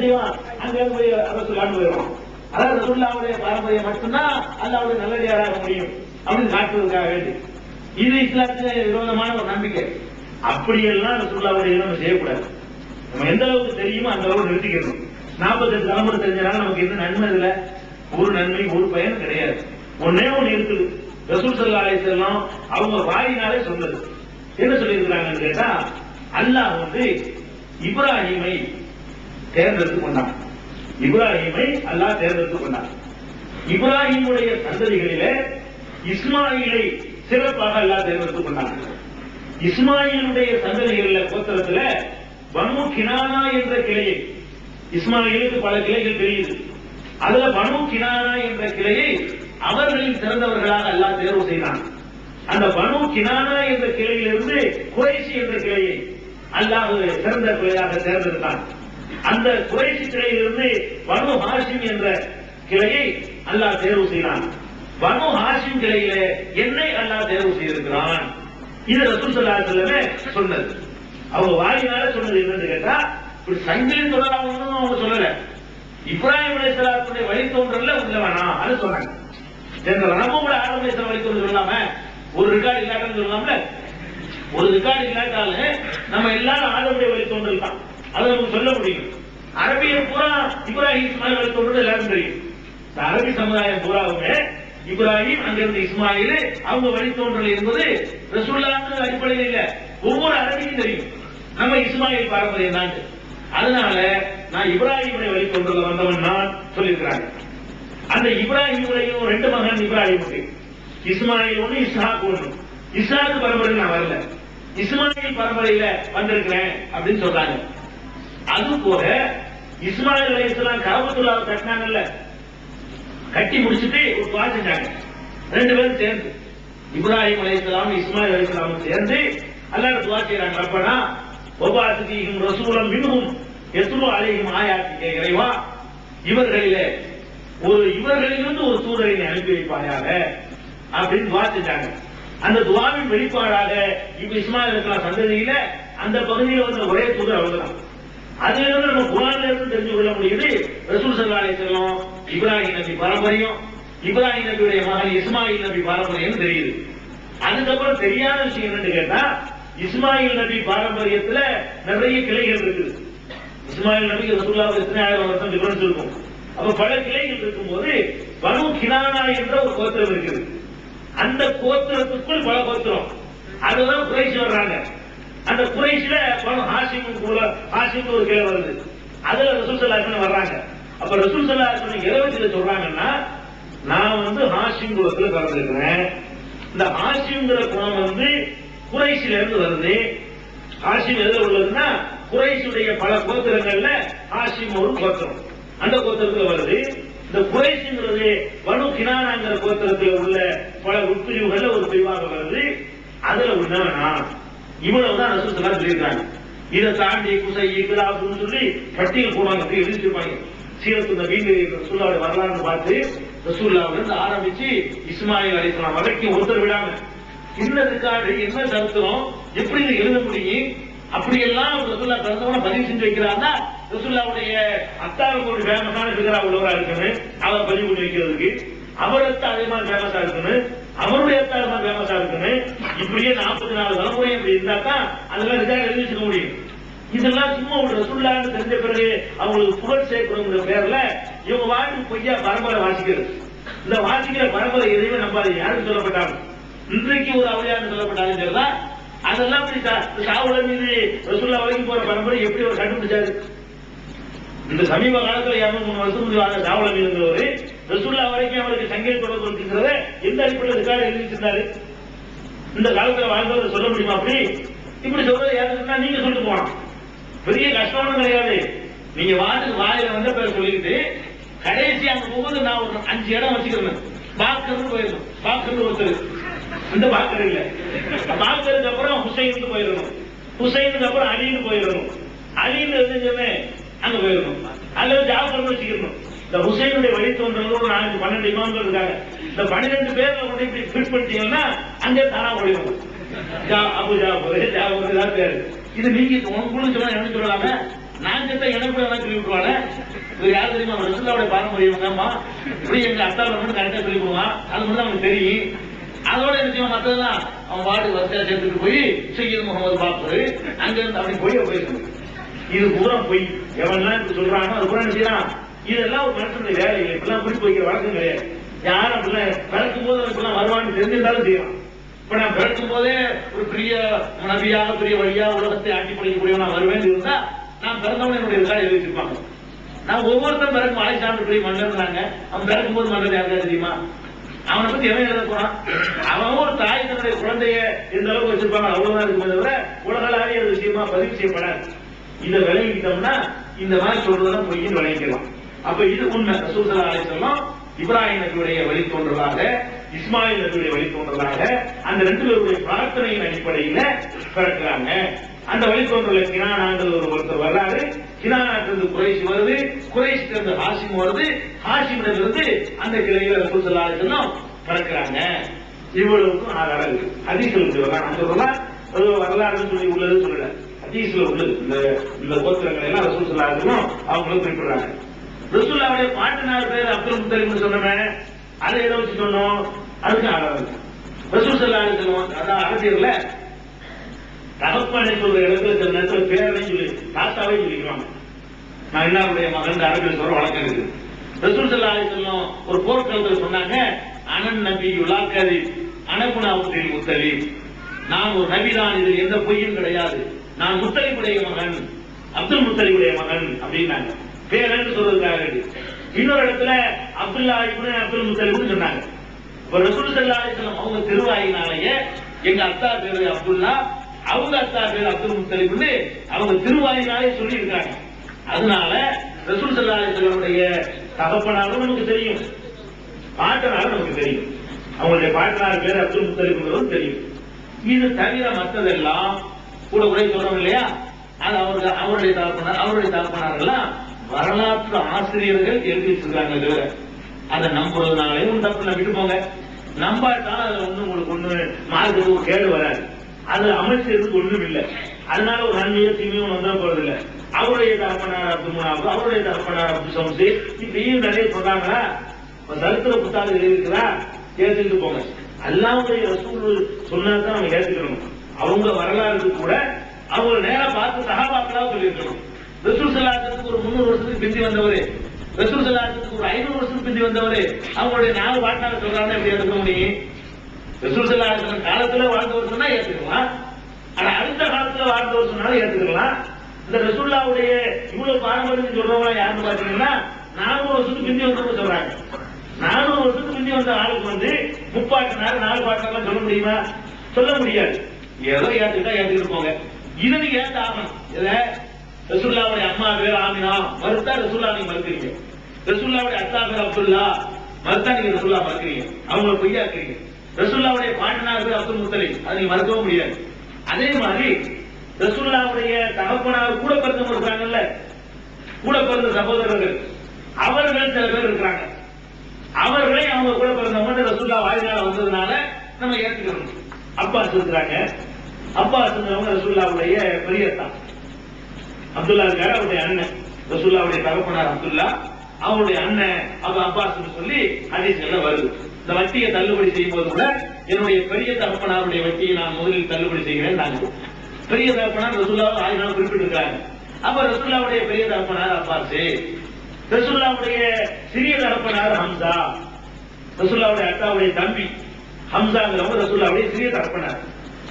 செய்வான் அங்க இருந்து போய் ரசூல் காட்டு அதாவது ரசூல்லாவுடைய பாரம்பரியம் மட்டும்தான் அல்லாவுடைய நல்லடியாராக முடியும். அப்படின்னு காட்டுவதற்காக வேண்டி. இது இஸ்லாத்துக்கு விரோதமான ஒரு நம்பிக்கை. அப்படியெல்லாம் ரசூல்லாவுடைய நம்ம செய்யக்கூடாது. நம்ம எந்த அளவுக்கு தெரியுமோ அந்த அளவுக்கு நிறுத்திக்கணும். நாற்பத்தெட்டு தலைமுறை தெரிஞ்சனால நமக்கு எந்த நன்மை இல்ல. ஒரு நன்மை ஒரு பயன் கிடையாது. ஒன்னே ஒண்ணு இருக்குது. ரசூல் சல்லா அலிசல்லாம் அவங்க வாயினாலே சொன்னது. என்ன சொல்லியிருக்கிறாங்கன்னு கேட்டா அல்லாஹ் வந்து இப்ராஹிமை தேர்ந்தெடுத்து கொண்டான் இப்ராஹிமை அல்லாஹ் தேர்ந்தெடுத்து கொண்டான் இப்ராஹிமுடைய சந்ததிகளிலே இஸ்மாயிலை சிறப்பாக அல்லாஹ் தேர்ந்தெடுத்து கொண்டான் இஸ்மாயிலுடைய சந்ததிகளில் கோத்திரத்துல பனு கினானா என்ற கிளையை இஸ்மாயிலுக்கு பல கிளைகள் தெரியுது. அதுல பனு கினானா என்ற கிளையை அவர்களின் சிறந்தவர்களாக அல்லாஹ் தேர்வு செய்தான். அந்த பனு கினானா என்ற கிளையிலிருந்து குறைசி என்ற கிளையை அல்லாஹ் சிறந்த கிளையாக தேர்ந்தெடுத்தான். அந்த குறைசி கிளையிலிருந்து வனு ஹாஷிம் என்ற கிளையை அல்லாஹ் தேர்வு செய்தான். வனு ஹாஷிம் கிளையில என்னை அல்லாஹ் தேர்வு செய்திருக்கிறான். இது ரசூல் ஸல்லல்லாஹு சொன்னது. அவங்க வாயினால சொன்னது என்னன்னு கேட்டா இப்படி சங்கிலி தொடராகணும்னு அவங்க சொல்லல. இப்ராஹிம் வழி தோன்றல உள்ள வேணாம் அது சொன்னாங்க நம்ம கூட ஆரம்ப அலைஹிஸ்ஸலாம் வழித்தோன்றல் சொல்லாம ஒரு ரெக்கார்டு இல்லாட்டன்னு சொல்லாமல? ஒரு ரெக்கார்டு இல்லாட்டாலும் நம்ம எல்லாரும் ஆதமுடைய வழித்தோன்றல் தான். அதை சொல்ல முடியும். அரபிய பூரா இப்ராஹிம் இஸ்மாயில் வழித்தோன்றல் எல்லாரும் தெரியும். அரபி சமுதாயம் பூராவுமே இப்ராஹிம் அங்கிருந்து இஸ்மாயில் அவங்க வழித்தோன்றல் என்பது ரசூல்லான்னு அடிப்படையில் இல்ல. ஒவ்வொரு அரபியும் தெரியும். நம்ம இஸ்மாயில் பாரம்பரியம் தான் அதனால நான் இப்ராஹிமுடைய வழித்தோன்றல வந்தவன் நான் சொல்லியிருக்கிறாங்க. அந்த இப்ராஹிமுடையும் ரெண்டு மகன் இப்ராஹிமுக்கு. இஸ்மாயில் ஒண்ணு இஸ்ஹாக் ஒண்ணு. இஸ்ஹாக் பரம்பரை நான் வரல. இஸ்மாயில் பரம்பரையில வந்திருக்கிறேன் அப்படின்னு சொல்றாங்க. அது போல இஸ்மாயில் அலைஹிஸ்ஸலாம் கரபத்துல்லா கட்டினாங்கல்ல. கட்டி முடிச்சுட்டு ஒரு துவா செஞ்சாங்க. ரெண்டு பேரும் சேர்ந்து. இப்ராஹிம் அலைஹிஸ்ஸலாம் இஸ்மாயில் அலைஹிஸ்ஸலாம் சேர்ந்து அல்லாட துவா செய்யறாங்க அப்பனா வபாத்துகிஹிம் ரசூலம் மிகவும் யத்லு அலைஹிம் ஆயாத்திக்க இறைவா. இவர்களிலே ஒரு இவர்களிலிருந்து ஒரு சூழலை அனுப்பி வைப்பாயாக அப்படின்னு துவா செஞ்சாங்க. அந்த துவாவின் வெளிப்பாடாக இப்ப இஸ்மாயில் இருக்கலாம் சந்ததியில அந்த பகுதியில் வந்த ஒரே தூதர் அவர்தான். அதுல இருந்து நம்ம குரான்ல இருந்து தெரிஞ்சு கொள்ள முடியுது ரசூல் சல்லா செல்லம் இப்ராஹிம் நபி பாரம்பரியம் இப்ராஹிம் நபியுடைய மகன் இஸ்மாயில் நபி பாரம்பரியம் தெரியுது. அதுக்கப்புறம் தெரியாத விஷயம் என்னன்னு கேட்டா இஸ்மாயில் நபி பாரம்பரியத்துல நிறைய கிளைகள் இருக்குது. இஸ்மாயில் நபிக்கு ரசூல்லாவுக்கு எத்தனை ஆயிரம் வருஷம் டிஃபரன்ஸ் இருக்கும். அப்ப பல கிளைகள் இருக்கும்போது பனு கினானா என்ற ஒரு கோத்திரம் இருக்குது. அந்த கோத்திரத்துக்குள் பல கோத்திரம். அதுதான் குறைசி வர்றாங்க. அந்த குறைசில பணம் ஹாசிம் ஹாசிம் ஒரு கிளை வருது. அதுல ரசூல் சல்லாஹ் வர்றாங்க. அப்ப ரசூல் சல்லாஹ் இருபத்தில சொல்றாங்கன்னா நான் வந்து ஹாசிம் குலத்துல பிறந்திருக்கிறேன். இந்த ஹாசிம்ங்கிற குணம் வந்து குறைசில இருந்து வருது. ஹாசிம் எதுல உள்ளதுன்னா குறைசுடைய பல கோத்திரங்கள்ல ஹாசிம் ஒரு கோத்திரம். அந்த கோத்திரத்துல வருது. இந்த குறைசுங்கிறது வனு கினானாங்கிற கோத்திரத்தில் உள்ள பல உட்பிரிவுகள்ல ஒரு பிரிவாக வருது. அதுல உண்ணவனா இவ்வளவுதான் ரசூல் சல்லா சொல்லியிருக்காங்க இதை தாண்டி குசை இகுலாப்னு சொல்லி பட்டியல் போடுவாங்க அப்படி எழுதிருப்பாங்க சீரத்து நபி ரசூல்லாவோட வரலாறுன்னு பார்த்து ரசூல்லாவுல இருந்து ஆரம்பிச்சு இஸ்மாயில் அலிஸ்லாம் வரைக்கும் ஒருத்தர் விடாம என்ன ரெக்கார்டு என்ன தருத்திரம் எப்படி எழுத முடியும்? அப்படியெல்லாம் ரசூல்லா பிறந்தவன பதிவு செஞ்சு வைக்கிறாருன்னா ரசூல்லாவுடைய அத்தாவுக்கு ஒரு ஃபேமஸான ஃபிகரா உள்ளவரா இருக்கணும். அவர் பதிவு பண்ணி வைக்கிறதுக்கு. அவரத்த அதே மாதிரி ஃபேமஸா இருக்கணும் அவருடைய அத்தா மாதிரி ஃபேமஸா இருக்கணும் இப்படியே நாற்பத்தி நாலு தலைமுறை இப்படி இருந்தா தான் அதெல்லாம் ரெக்கார்டு எழுதி வச்சுக்க முடியும். இதெல்லாம் சும்மா ஒரு ரசுல்லான்னு தெரிஞ்ச பிறகு அவங்களுக்கு புகழ் சேர்க்கணுங்கிற பேர்ல இவங்க வாழ்க்கை பொய்யா பரம்பரை வாசிக்கிறது. இந்த வாசிக்கிற பரம்பரை எதையுமே நம்பாது யாருக்கு சொல்லப்பட்டாங்க இன்றைக்கு ஒரு அவளியான்னு சொல்லப்பட்டாலும் அதெல்லாம் இப்படி சாவுல மீது ரசுல்லா வரைக்கும் போற பரம்பரை எப்படி ஒரு கண்டுபிடிச்சாரு? இந்த சமீப காலத்துல இருநூறு மூணு வருஷம் சாவுல சாவல மீதுங்கிறவரு ரசூல்லா வரைக்கும் அவருக்கு சங்கீத தொடர்பு இருக்குங்கிறத எந்த அடிப்படையில் ரெக்கார்டு எழுதி வச்சிருந்தாரு? இந்த காலத்துல வாழ்ந்தவர் சொல்ல முடியுமா அப்படி? இப்படி சொல்றது யாருன்னா நீங்க சொல்லிட்டு போனோம் பெரிய கஷ்டம்னு கிடையாது நீங்க வாட்டுக்கு வாயில வந்த பேர் சொல்லிக்கிட்டு கடைசி அங்க போகும்போது நான் ஒரு அஞ்சு இடம் வச்சுக்கிறேன். பாக்கர்னு போயிடணும். பாக்கர்னு ஒருத்தர். இந்த பாக்கர் இல்ல. பாக்கருக்கு அப்புறம் ஹுசைனுக்கு போயிடணும். ஹுசைனுக்கு அப்புறம் அலின்னு போயிடணும். அலின்னு இருந்துச்சுமே அங்க போயிடணும். அல்லது ஜாபர்னு வச்சுக்கணும் இந்த ஹுசைனுடைய வழித்தோன்றது ஒரு நாலஞ்சு பன்னெண்டு இமாம்கள் இருக்காங்க. இந்த பன்னிரெண்டு பேர்ல கொண்டு இப்படி ஃபிட் பண்ணிட்டீங்கன்னா அங்கே தானா ஓடிடும் ஜா அபு ஜா ஜாஃபர் தான் பேரு இது நீங்க உங்களுக்கு சொன்னா என்ன சொல்லலாமே நான் செத்த எனக்கு எல்லாம் சொல்லி விட்டுவானே இது யார் தெரியுமா? ரசுல்லாவுடைய பாரம்பரியம் தான்மா இப்படி எங்க அத்தா மட்டும் கரெக்டா சொல்லி போவான் அது மட்டும் அவனுக்கு தெரியும். அதோட என்ன செய்வான் மத்ததெல்லாம் அவன் பாட்டு வரிசையா சேர்த்துட்டு போய் சையீத் முகமது பாப்பரு அங்க இருந்து அப்படி போய் போயிருக்கு இது பூரா பொய். எவன்லாம் சொல்றானோ அது பூரா என்ன செய்யறான்? இதெல்லாம் ஒரு மனுஷனுடைய வேலை இல்லை. இப்பெல்லாம் குறிப்பு வைக்கிற வழக்கம் கிடையாது. யாரும் அப்படிலாம் பிறக்கும் போது இப்பெல்லாம் வருவான்னு தெரிஞ்சிருந்தாலும் செய்யறான் இப்ப நான் பிறக்கும் போதே ஒரு பெரிய நபியாக பெரிய வழியா உலகத்தை ஆட்சி படிக்கக்கூடிய நான் வருவேன் இருந்தா நான் பிறந்தவன் என்னுடைய இருக்காது எழுதி வச்சிருப்பாங்க. நான் ஒவ்வொருத்தரும் பிறக்கும் அலெக்சாண்டர் பெரிய மன்னர்னாங்க அவன் பிறக்கும் போது மன்னர் யாருக்கா தெரியுமா? அவனை பத்தி எவன் எழுத போறான்? அவன் ஒரு தாய் தன்னுடைய குழந்தைய இந்த அளவுக்கு வச்சிருப்பாங்க அவ்வளவுதான் இருக்குமே தவிர உலகளாவிய ஒரு விஷயமா பதிவு செய்யப்படாது. இதை விளங்கிக்கிட்டோம்னா இந்த மாதிரி சொல்றதெல்லாம் பொய்யும் விளங்கிக்கலாம் அப்ப இது உண்மை. ரசூசல்லா அலிசல்லாம் இப்ராஹிம் நபியுடைய வழித்தோன்றலாக இஸ்மாயில் நபியுடைய வழித்தோன்றலாக அந்த ரெண்டு பேருடைய பிரார்த்தனையின் அடிப்படையில பிறக்கிறாங்க அந்த வழித்தோன்றல கினானாங்கிறது ஒரு ஒருத்தர் வர்றாரு கினானாட்டிலிருந்து குறைசி வருது குறைசிட்டு இருந்து ஹாசிம் வருது ஹாசிமிடமிருந்து அந்த கிளையில ரசூசல்லா அலிசல்லாம் பிறக்கிறாங்க இவ்வளவுக்கும் ஆதாரம் இருக்கு. ஹதீஸ்களுக்கு வரலாம். நான் வரலாறுன்னு சொல்லி உள்ளது சொல்லல. ஹதீஸ்ல உள்ளது. இந்த இந்த கோத்திரங்களை எல்லாம் ரசூல் சொல்லாதுன்னு அவங்களும் குறிப்பிடுறாங்க. ரசூல்லாவுடைய பாட்டனார் பேர் அப்துல் முத்தலிம்னு சொன்னமே அதை எதை வச்சு சொன்னோம்? அதுக்கு ஆதாரம் ரசூல் சொல்லாது சொல்லுவோம் அதான் அரசியல்ல தகப்பனை சொல்ற இடத்துல சில நேரத்தில் பேரனை சொல்லி தாத்தாவே சொல்லிக்கிறோம் நான் இன்னாருடைய மகன் அரபில் சொல்ற வழக்கம் இருக்கு ரசூல் சல்லா சொல்லும் ஒரு போர்க்களத்தில் சொன்னாங்க அனன் நபி உலாக்கதி அனகுணாவுத்தில் முத்தலி. நான் ஒரு நபிதான் இது எந்த பொய்யும் கிடையாது. நான் முத்தலிப்புடைய மகன் அப்துல் முத்தலிப்புடைய மகன் அப்படின்னாங்க. பேரன்னு சொல்றதுக்காக இன்னொரு இடத்துல அப்துல்லா இப்படி அப்துல் முத்தலிப்னு சொன்னாங்க. இப்ப ரசூல் சல்லா அவங்க திருவாயினாலேயே எங்க அத்தா பேரு அப்துல்லா அவங்க அத்தா பேரு அப்துல் முத்தலிப்னு அவங்க திருவாயினாலே சொல்லி இருக்காங்க அதனால ரசூல் சல்லா அலிசல்லமுடைய நமக்கு தெரியும். பாட்டனாலும் நமக்கு தெரியும். அவங்களுடைய பாட்டனார் பேர் அப்துல் முத்தலிப்ங்கிறதும் தெரியும். இது தவிர மற்றதெல்லாம் கூட குறை சொல்றோம் இல்லையா? அது அவர்கள் அவருடைய தகப்பனார் அவருடைய தகப்பனார்கள்லாம் வரலாற்று ஆசிரியர்கள் எழுதி வச்சிருக்காங்க தவிர அதை நம்புறதுனாலே ஒன்றும் தப்பு விட்டு போங்க. நம்பாட்டாலும் அதுல வந்து உங்களுக்கு ஒண்ணு மார்க்கத்துக்கு கேடு வராது. அது அமைச்சருக்கு ஒண்ணும் இல்லை. அதனால ஒரு நன்மையோ தீமையோ வந்துட போறது இல்லை. அவருடைய தகப்பனார் அப்துல் முனாபு அவருடைய தகப்பனார் அப்துல் சம்சி இப்பயும் நிறைய சொல்றாங்களா? இப்ப சரித்திர புத்தகம் எழுதிருக்கிறா ஏத்துக்கிட்டு போங்க. அல்லாவுடைய ரசூல் சொன்னாதான் நம்ம ஏத்துக்கணும். அவங்க வரலாறு கூட அவங்க நேரம் பார்த்து சகாபாக்களாக சொல்லியிருக்கணும். ரசூல் சல்லாத்துக்கு ஒரு முந்நூறு வருஷத்துக்கு பிந்தி வந்தவர். ரசூல் சல்லாத்துக்கு ஒரு ஐநூறு வருஷத்துக்கு பிந்தி வந்தவர். அவங்களுடைய நாலு வாழ்நாள் சொல்றாங்க எப்படி எடுக்க முடியும் ரசூல் சல்லாத்துக்கு காலத்துல வாழ்ந்தவர் சொன்னா ஏத்துக்கலாம். ஆனா அடுத்த காலத்துல வாழ்ந்தவர் சொன்னாலும் ஏத்துக்கலாம். இந்த ரசூல்லாவுடைய இவ்வளவு பாரம்பரியம் சொல்றவங்க யாருன்னு பாத்தீங்கன்னா நானூறு வருஷத்துக்கு பிந்தி வந்தவங்க சொல்றாங்க. நானூறு வருஷத்துக்கு முந்தி வந்த ஆளுக்கு வந்து முப்பாட்டினார் நாலு பாட்டினார் சொல்ல முடியுமா? சொல்ல முடியாது. ஏதோ ஏத்துக்கிட்டா ஏத்துக்கிட்டு போங்க. இதை ஏத்த ஆகணும் இதை ரசூல்லாவுடைய அம்மா பேர் ஆமினா. மறுத்தா ரசூல்லா நீங்க மறுக்கிறீங்க. ரசூல்லாவுடைய அத்தா பேர் அப்துல்லா. மறுத்தா நீங்க ரசூல்லா மறுக்கிறீங்க. அவங்கள பொய்யாக்குறீங்க ரசூல்லாவுடைய பாட்டனார் பேர் அப்துல் முத்தலி அதை நீங்க மறுக்கவும் முடியாது. அதே மாதிரி ரசூல்லாவுடைய தகப்பனார் கூட பிறந்தவங்க இருக்காங்கல்ல கூட பிறந்த சகோதரர்கள். அவர்கள் சில பேர் இருக்கிறாங்க. அவர்களே அவங்க கூட பிறந்தவங்க ரசூல்லா வாயினால வந்ததுனால நம்ம ஏற்றுக்கணும் அப்பா சொல்றாங்க அப்பா சொன்னவங்க ரசூல்லாவுடைய பெரியத்தான் அப்துல்லா இருக்காரு அவருடைய அண்ணன். ரசூல்லாவுடைய தகப்பனார் அப்துல்லா. அவருடைய அண்ணன் அப்ப அப்பாஸ் சொல்லி ஹதீஸ்கள்ல வருது. இந்த வட்டியை தள்ளுபடி செய்யும் போது கூட என்னுடைய பெரிய தகப்பனாருடைய வட்டியை நான் முதலில் தள்ளுபடி செய்கிறேன் நாங்க. பெரிய தகப்பனார் ரசூல்லாவை ஆயிரம் குறிப்பிட்டிருக்காங்க அப்ப ரசூல்லாவுடைய பெரிய தகப்பனார் அப்பாஸ் ரசூல்லாவுடைய சிறிய தகப்பனார் ஹம்சா ரசூல்லாவுடைய அக்காவுடைய தம்பி ஹம்சாங்கிறவங்க ரசூல்லாவுடைய சிறிய தகப்பனார்.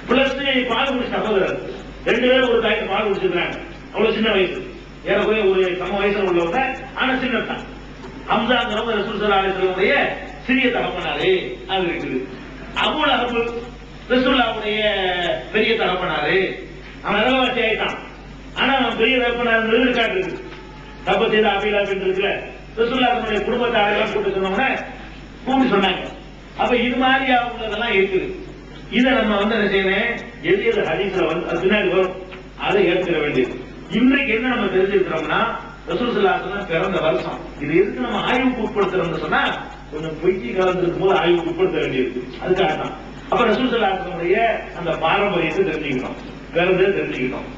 பிளஸ் பால் குடிச்ச சகோதரர். ரெண்டு பேரும் ஒரு தாய்க்கு பால் குடிச்சிருக்காங்க அவ்வளவு சின்ன வயசு. ஏறக்குறைய ஒரு சம வயசுல உள்ளவங்க ஆனா சின்னத்தான். ஹம்சாங்கிறவங்க ரசூல் சல்லா அலிஸ்லமுடைய சிறிய தகப்பனாரு அது இருக்குது. அபுல் அபு ரசூல்லாவுடைய பெரிய தகப்பனாரு. அவன் நிலவாசி ஆயிட்டான். ஆனா அவன் பெரிய தகப்பனார் இருக்காட்டு இருக்கு தப்பு செய்த அபீலா அப்படின்னு இருக்குல்ல ரசூல்லாவுடைய குடும்பத்தை ஆளுநர் கூட்டு சொன்னவங்க கூப்பிட்டு சொன்னாங்க. அப்ப இது மாதிரி அவங்களதெல்லாம் இருக்குது. இதை நம்ம வந்து என்ன செய்யணும்? எது எது ஹதீஸ்ல வந்து பின்னாடி வரும். அதை ஏற்றுக்க வேண்டியது. இன்றைக்கு என்ன நம்ம தெரிஞ்சிருக்கிறோம்னா ரசூல் பிறந்த வருஷம். இது எதுக்கு நம்ம ஆய்வுக்கு உட்படுத்துறோம்னு சொன்னா கொஞ்சம் பொய்க்கு கலந்துருக்கும் போது ஆய்வுக்கு உட்படுத்த வேண்டியது அதுக்காக தான் அப்ப ரசூசல்லாசனுடைய அந்த பாரம்பரியத்தை தெரிஞ்சுக்கணும் பிறந்தது தெரிஞ்சுக்கணும்